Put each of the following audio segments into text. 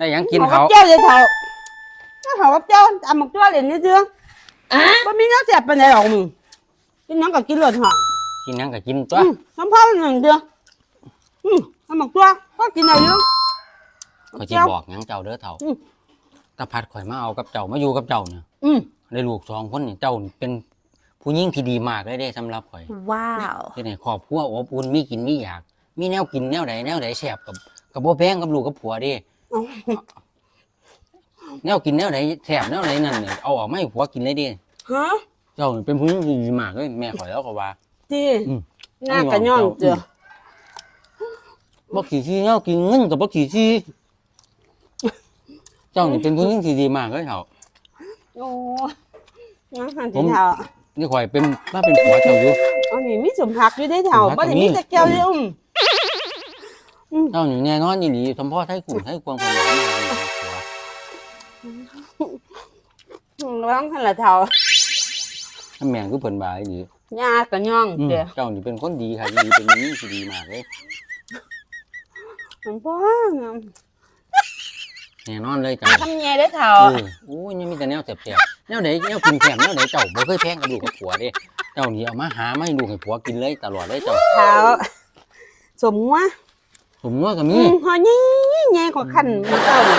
ได้หยังกินเขาเขากับเจ้าเลยเท่าถ้าเขากับเจ้าเอาหมกตัวเล่นนี่เด้อบ่มีน้ำแซ่บปานใดหรอกมึงกินหยังก็กินรสเหาะกินหยังก็กินตัว อืมน้ำพ่อหนึ่งเด้ออืมเอาหมกตัวก็กินได้อยู่ เขาสิบอกหยังเจ้าเด้อเฒ่าอืม ตาพัดข่อยมาเอากับเจ้ามาอยู่กับเจ้าเนี่ยอืม ได้ลูกสองคนนี่เจ้านี่เป็นผู้หญิงที่ดีมากเลยเด้สำหรับข่อยว้าว ที่ไหนครอบครัวอบอุ่นมีกินมีอยาก มีแนวกินแนวใดแนวใดแซ่บกับกับบ่แพงกับลูกกับผัวเดิเอา แนวกินแนวใดแซ่บแนวใดนั่นเนี่ยเอาออกมาให้ผัวกินเลยเดิฮะเจ้านี่เป็นผู้หญิงที่ดีมากเลยแม่ข่อยแล้วก็ว่าดีอืม หน้ากระย่องเจ้าบ่ขี้ที่แนวกินเงินกับบ่ขี้ที่เจ้านี่เป็นผู้หญิงที่ดีมากเลยเฒ่าโอ้ยังหันผสิมเท่านี่ข่อยเป็นมาเป็นผัวเจ้าอยู่อันนี้มีสมผักอยู่ได้เท่าสมผับ่กได้ก็มีมีแต่แก้วเดียวอืม เจ้านี่แน่นอนอีหลีสมพ่อไทยกลุ่มไทยกวางคนนั้นมาเป็นผัวอืมร้องหั่นละเท่าถ้าแม่งคือเพิ่นบาอีหลีหน้ากระย่องอืมเจ้าเจ้านี่เป็นคนดีค่ะดีเป็นผู้หญิงที่ดีมากเลยมันพ่อแน่นอนเลยจ้ะ ทำแย่ได้เท่า เออโอ้ยนี่มีแต่แนวแสบๆแนวไหนแนวกินแสบแนวไหนเจ้าบ่เคยแพงกับลูกกับผัวเด้เจ้านี่เอามาหามาให้ลูกให้ผัวกินเลยตลอดเลยเจ้าเท้าสมว่า ผมว่าก็อืมีมหอนี่แง่กว่าขันมือเต่านี่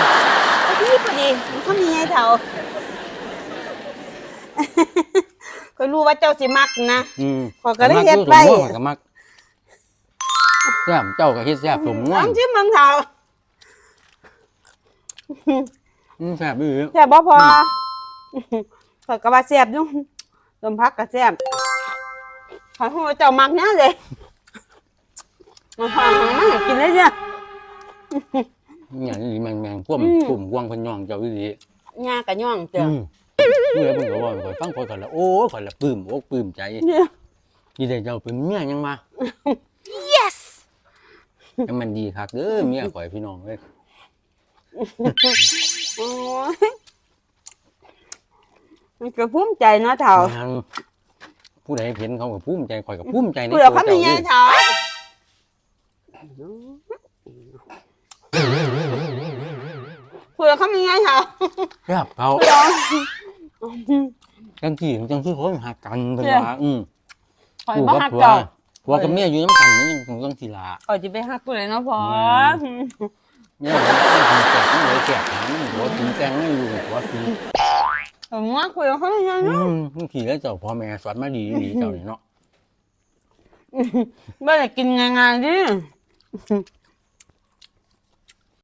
พอดีพอดีมันทำยังไงเท่าก็รู้ว่าเจ้าสิมักนะ อืมข้อยก็เลยเฮ็ดไปสมว่าก็มักแซ่บเจ้าก็เฮ็ดแซ่บสมลว่าองชิมเมืองเท่าอืมแซ่บอีหลีแซ่บบ่พอข้อยก็ว่าแซ่บอยู่ต้มผักก็แซ่บข้อยฮู้ว่าเจ้ามักแน่เลย มาฟังมาให้กินเลยจ้ะอย่างนี้แมงๆพวกอืมกลุ่มกวางเพิ่นย่องเจ้าอีหลีหญ้าก็ย่องเจ้าอืมเมื่อเพิ่นก็ว่าข่อยฟังข่อยก็ละโอ้ข่อยละปลื้มอกปลื้มใจเนี่ยนี่ได้เจ้าเป็นเมียยังมา yes แต่มันดีคักเด้อเมียข่อยพี่น้องเอ้ยโอ้ยมันก็ภูมิใจเนาะเท่าแม่งผู้ใดเห็นเขาก็ภูมิใจข่อยก็ภูมิใจในเปลือกตัวเขาเจ้ามีไงเด้อเท่า เผื่อเขามีไงเท่าครับเขาเผื่อจังที่จังที่เขาหักกันเพิ่นเนี่ยว่าอืมคอยผัวบ่กับฮักผัวเจ้าผัวกับเมียอยู่น้ำกันมันยังคงต้องทีลาคอยจะไปฮักตัวเลยเนาะพ่อเนี่ยมันต้องแจกมันเลยแจกหามันผัวกินแตงไม่อยู่ผัวกินผมว่าคุยกับเขามีไงอืเนาะมบางทีแล้วเจ้าพ่อแม่สอนมาดีดีเจ้านี่เนาะไม่ได้กินงานๆดิ